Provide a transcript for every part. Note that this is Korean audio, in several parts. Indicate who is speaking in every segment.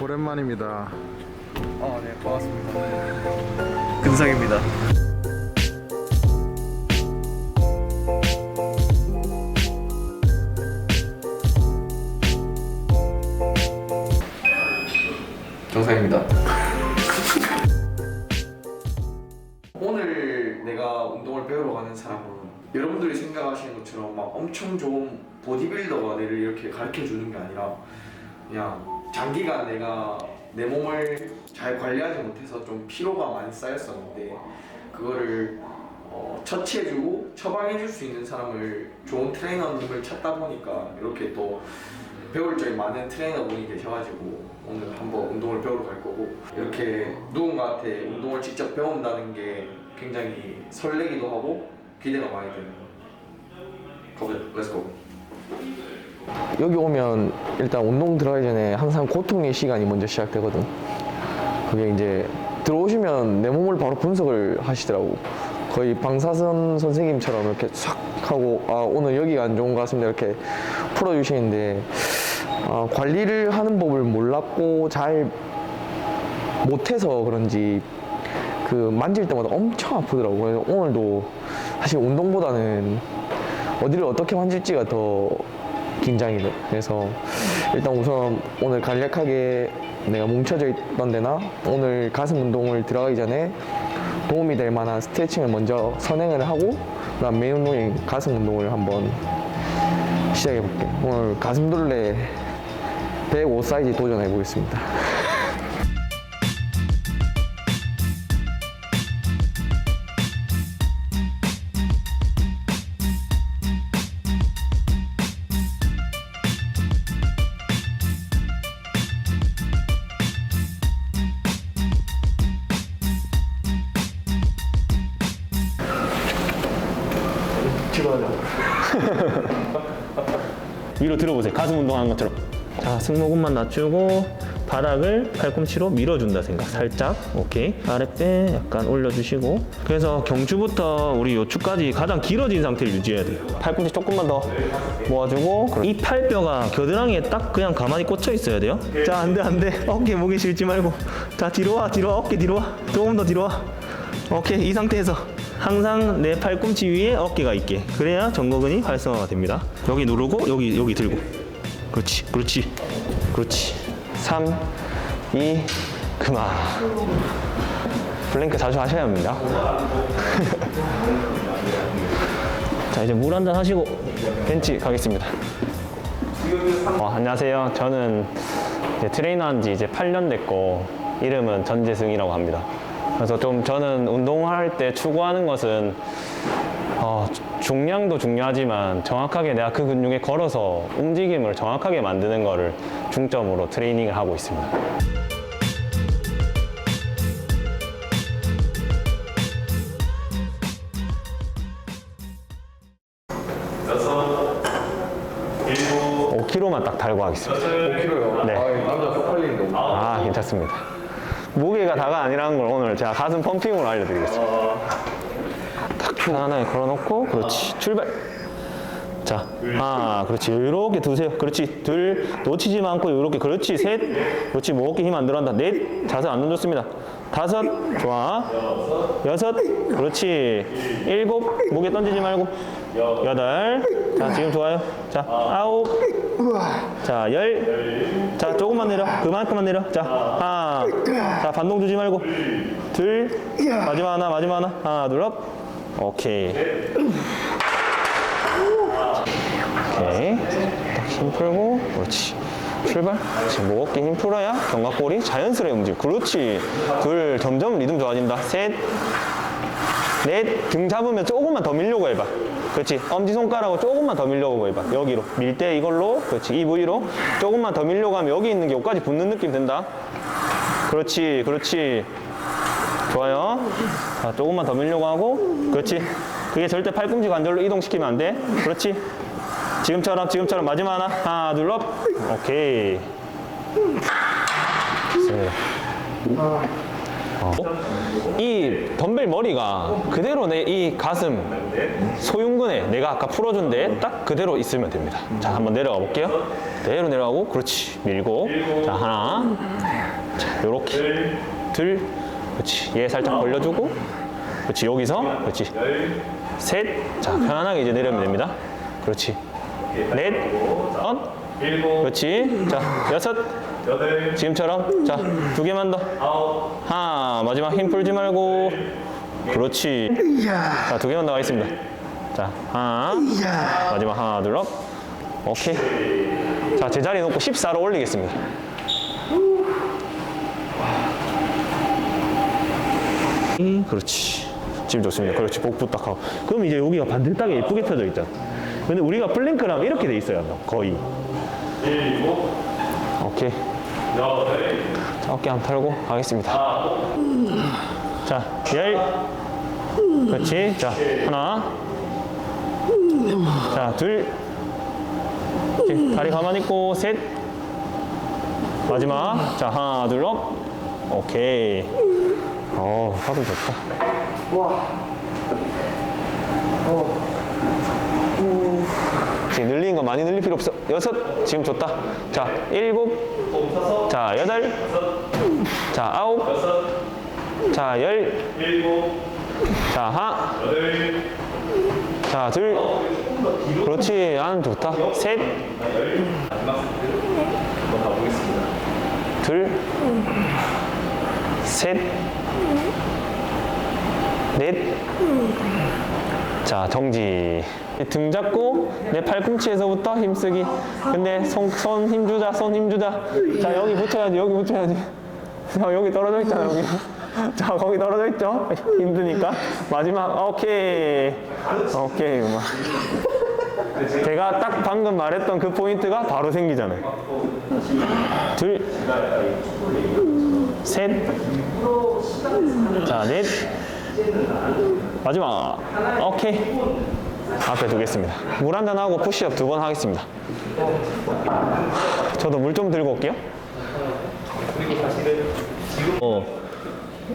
Speaker 1: 오랜만입니다.
Speaker 2: 아, 네, 반갑습니다. 근상입니다. 정상입니다. 오늘 내가 운동을 배우러 가는 사람은 여러분들이 생각하시는 것처럼 막 엄청 좋은 보디빌더가 내를 이렇게 가르쳐 주는 게 아니라 그냥 장기간 내가 내 몸을 잘 관리하지 못해서 좀 피로가 많이 쌓였었는데 그거를 어, 처치해주고 처방해줄 수 있는 사람을 좋은 트레이너님을 찾다 보니까 이렇게 또 배울 점이 많은 트레이너분이 계셔가지고 오늘 한번 운동을 배우러 갈 거고 이렇게 누군가한테 운동을 직접 배운다는 게 굉장히 설레기도 하고 기대가 많이 되는 가보자 렛츠고
Speaker 3: 여기 오면 일단 운동 들어가기 전에 항상 고통의 시간이 먼저 시작되거든. 그게 이제 들어오시면 내 몸을 바로 분석을 하시더라고. 거의 방사선 선생님처럼 이렇게 싹 하고 아 오늘 여기가 안 좋은 것 같습니다 이렇게 풀어주시는데 아, 관리를 하는 법을 몰랐고 잘 못해서 그런지 그 만질 때마다 엄청 아프더라고요. 그래서 오늘도 사실 운동보다는 어디를 어떻게 만질지가 더 긴장이 돼. 그래서 일단 우선 오늘 간략하게 내가 뭉쳐져 있던 데나 오늘 가슴 운동을 들어가기 전에 도움이 될 만한 스트레칭을 먼저 선행을 하고 그다음 메인 운동인 가슴 운동을 한번 시작해 볼게. 오늘 가슴 둘레 105 사이즈 도전해 보겠습니다.
Speaker 4: 위로 들어보세요. 가슴 운동하는 것처럼. 자, 승모근만 낮추고 바닥을 팔꿈치로 밀어준다 생각. 살짝. 오케이. 아랫배 약간 올려주시고. 그래서 경추부터 우리 요추까지 가장 길어진 상태를 유지해야 돼요. 팔꿈치 조금만 더 모아주고 이 팔뼈가 겨드랑이에 딱 그냥 가만히 꽂혀 있어야 돼요. 자, 안 돼, 안 돼. 어깨 목에 실지 말고. 자, 뒤로 와, 뒤로 와. 어깨 뒤로 와. 조금 더 뒤로 와. 오케이. 이 상태에서 항상 내 팔꿈치 위에 어깨가 있게. 그래야 전거근이 활성화가 됩니다. 여기 누르고 여기 여기 들고. 그렇지. 그렇지. 그렇지.
Speaker 3: 3, 2, 그만. 플랭크 자주 하셔야 합니다.
Speaker 4: 자, 이제 물 한 잔 하시고 벤치 가겠습니다. 어, 안녕하세요. 저는 트레이너 한 지 이제 8년 됐고 이름은 전재승이라고 합니다. 그래서 좀 저는 운동할 때 추구하는 것은 어, 중량도 중요하지만 정확하게 내가 그 근육에 걸어서 움직임을 정확하게 만드는 거를 중점으로 트레이닝을 하고 있습니다. 오 5kg만 딱 달고 하겠습니다.
Speaker 2: 5kg요?
Speaker 4: 네.
Speaker 2: 아, 남자 쪽팔리는데
Speaker 4: 아, 괜찮습니다. 무게가 다가 아니라는 걸 오늘 제가 가슴 펌핑으로 알려드리겠습니다. 딱 편안하게 걸어놓고, 그렇지. 출발. 자, 하나, 그렇지. 이렇게 두세요. 그렇지. 둘, 놓치지 않고, 이렇게. 그렇지. 셋, 그렇지. 목 어깨 힘 안 들어간다. 넷, 자세 안 좋습니다. 다섯, 좋아. 여섯, 그렇지. 일곱, 목에 던지지 말고. 여덟, 자, 지금 좋아요. 자, 아홉, 자, 열. 자, 조금만 내려. 그만큼만 내려. 자, 하나. 자, 반동 주지 말고. 둘. 마지막 하나, 마지막 하나. 하나, 둘, 업. 오케이. 오케이. 딱 힘 풀고. 그렇지. 출발. 지금 목 어깨 힘 풀어야 견갑골이 자연스레 움직여. 그렇지. 둘. 점점 리듬 좋아진다. 셋. 넷, 등 잡으면 조금만 더 밀려고 해봐. 그렇지. 엄지손가락으로 조금만 더 밀려고 해봐. 여기로. 밀 때 이걸로. 그렇지. 이 부위로. 조금만 더 밀려고 하면 여기 있는 게 여기까지 붙는 느낌 든다. 그렇지. 그렇지. 좋아요. 자, 조금만 더 밀려고 하고. 그렇지. 그게 절대 팔꿈치 관절로 이동시키면 안 돼. 그렇지. 지금처럼, 지금처럼 마지막 하나. 하나, 둘, 업. 오케이. 어. 이 덤벨 머리가 그대로 내 이 가슴 소흉근에 내가 아까 풀어준 데딱 그대로 있으면 됩니다. 자, 한번 내려가 볼게요. 그대로 내려가고, 그렇지. 밀고. 자, 하나. 자, 요렇게. 둘. 그렇지. 얘 살짝 벌려주고. 그렇지. 여기서. 그렇지. 셋. 자, 편안하게 이제 내려면 됩니다. 그렇지. 넷. 엇. 그렇지. 자, 여섯. 지금처럼. 자, 두 개만 더. 하나. 마지막 힘 풀지 말고. 그렇지. 자, 두 개만 더 가겠습니다. 자, 하나. 마지막 하나, 둘, 업. 오케이. 자, 제자리 놓고 14로 올리겠습니다. 음, 그렇지. 지금 좋습니다. 그렇지. 복부 딱 하고. 그럼 이제 여기가 반듯하게 예쁘게 펴져 있잖아. 근데 우리가 플랭크랑 이렇게 돼 있어요. 거의. 오케이. 자, 어깨 한 털고 가겠습니다. 자, 열. 그렇지. 자, 하나. 자, 둘. 오케이. 다리 가만히 있고, 셋. 마지막. 자, 하나, 둘, 업. 오케이. 어, 파도 좋다. 지금 늘린 거 많이 늘릴 필요 없어. 여섯. 지금 좋다. 자, 일곱. 자, 여덟. 자, 아홉. 자, 열. 자, 하. 자, 둘. 그렇지. 안 좋다. 셋. 둘. 셋. 넷. 자, 정지. 등 잡고 내 팔꿈치에서부터 힘쓰기. 근데 손, 손 힘주자, 손 힘주자. 자, 여기 붙여야지, 여기 붙여야지. 자, 여기 떨어져 있잖아, 여기. 자, 거기 떨어져 있죠? 힘드니까. 마지막, 오케이. 오케이, 음악. 제가 딱 방금 말했던 그 포인트가 바로 생기잖아요. 둘, 셋, 자, 넷, 마지막. 오케이. 앞에 두겠습니다. 물 한 잔 하고 푸시업 두 번 하겠습니다. 저도 물 좀 들고 올게요.
Speaker 1: 어,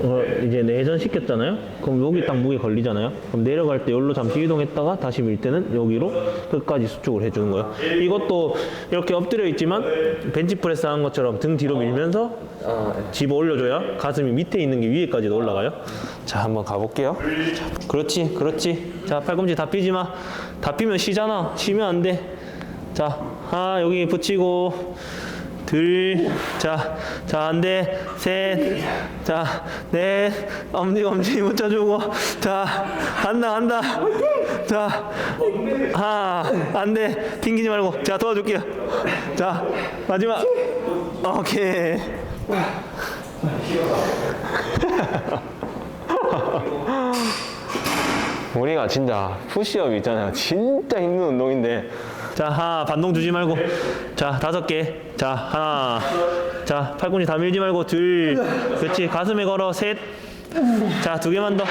Speaker 1: 어, 이제 내전 시켰잖아요. 그럼 여기 딱 무게 걸리잖아요. 그럼 내려갈 때 여기로 잠시 이동했다가 다시 밀 때는 여기로 끝까지 수축을 해주는 거예요. 이것도 이렇게 엎드려 있지만 벤치프레스 하는 것처럼 등 뒤로 밀면서 집어 올려줘야 가슴이 밑에 있는 게 위에까지도 올라가요.
Speaker 4: 자, 한번 가볼게요.
Speaker 1: 그렇지, 그렇지. 자, 팔꿈치 다 삐지 마. 다 삐면 쉬잖아. 쉬면 안 돼. 자, 하나 여기 붙이고, 둘, 자, 자, 안 돼. 셋, 자, 넷, 엄지, 엄지 붙여주고, 자, 간다, 간다. 자, 하나, 안 돼. 튕기지 말고. 자, 도와줄게요. 자, 마지막. 오케이.
Speaker 4: 우리가 진짜 푸시업 있잖아요. 진짜 힘든 운동인데
Speaker 1: 자, 하나, 반동 주지 말고. 자, 다섯 개. 자, 하나. 자, 팔꿈치 다 밀지 말고. 둘. 그렇지. 가슴에 걸어. 셋. 자, 두 개만 더.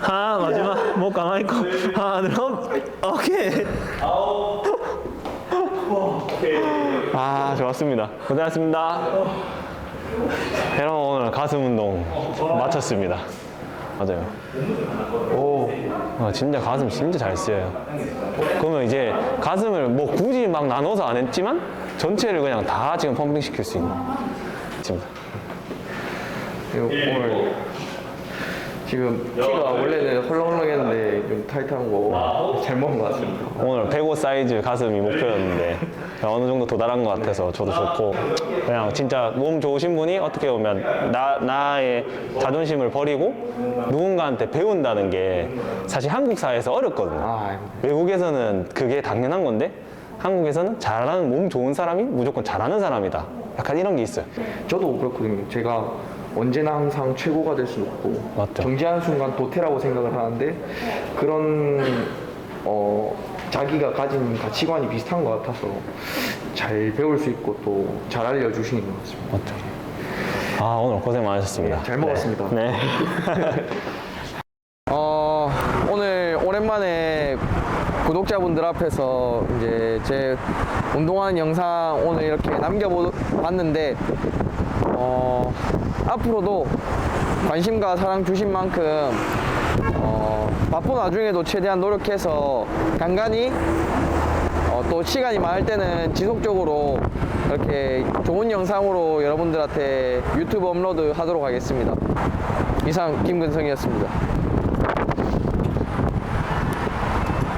Speaker 1: 하나, 마지막. 목 가만히 있고. 하나, 둘, 업. 오케이.
Speaker 4: 아 좋았습니다. 고생하셨습니다. 여러분 오늘 가슴 운동 마쳤습니다. 맞아요. 오, 아, 진짜 가슴 진짜 잘 쓰여요. 그러면 이제 가슴을 뭐 굳이 막 나눠서 안 했지만 전체를 그냥 다 지금 펌핑 시킬 수 있는. 지금
Speaker 3: 오늘 지금 키가 원래는 헐렁헐렁했는데 좀 타이트한 거 잘 먹은 것 같습니다.
Speaker 4: 오늘 105 사이즈 가슴이 목표였는데 어느 정도 도달한 것 같아서 저도 좋고 그냥 진짜 몸 좋으신 분이 어떻게 보면 나, 나의 자존심을 버리고 누군가한테 배운다는 게 사실 한국 사회에서 어렵거든요.
Speaker 3: 아,
Speaker 4: 외국에서는 그게 당연한 건데 한국에서는 잘하는 몸 좋은 사람이 무조건 잘하는 사람이다. 약간 이런 게 있어요.
Speaker 3: 저도 그렇거든요. 제가 언제나 항상 최고가 될 수는 없고
Speaker 4: 맞죠.
Speaker 3: 정지하는 순간 도태라고 생각을 하는데 그런 어, 자기가 가진 가치관이 비슷한 것 같아서 잘 배울 수 있고 또 잘 알려주시는 것 같습니다.
Speaker 4: 맞죠. 아 오늘 고생 많으셨습니다.
Speaker 3: 네, 잘 먹었습니다.
Speaker 4: 네. 네.
Speaker 3: 어, 오늘 오랜만에 구독자분들 앞에서 이제 제 운동하는 영상 오늘 이렇게 남겨봤는데, 어, 앞으로도 관심과 사랑 주신 만큼 어, 바쁜 와중에도 최대한 노력해서 간간히 어, 또 시간이 많을 때는 지속적으로 이렇게 좋은 영상으로 여러분들한테 유튜브 업로드 하도록 하겠습니다. 이상 김근성이었습니다.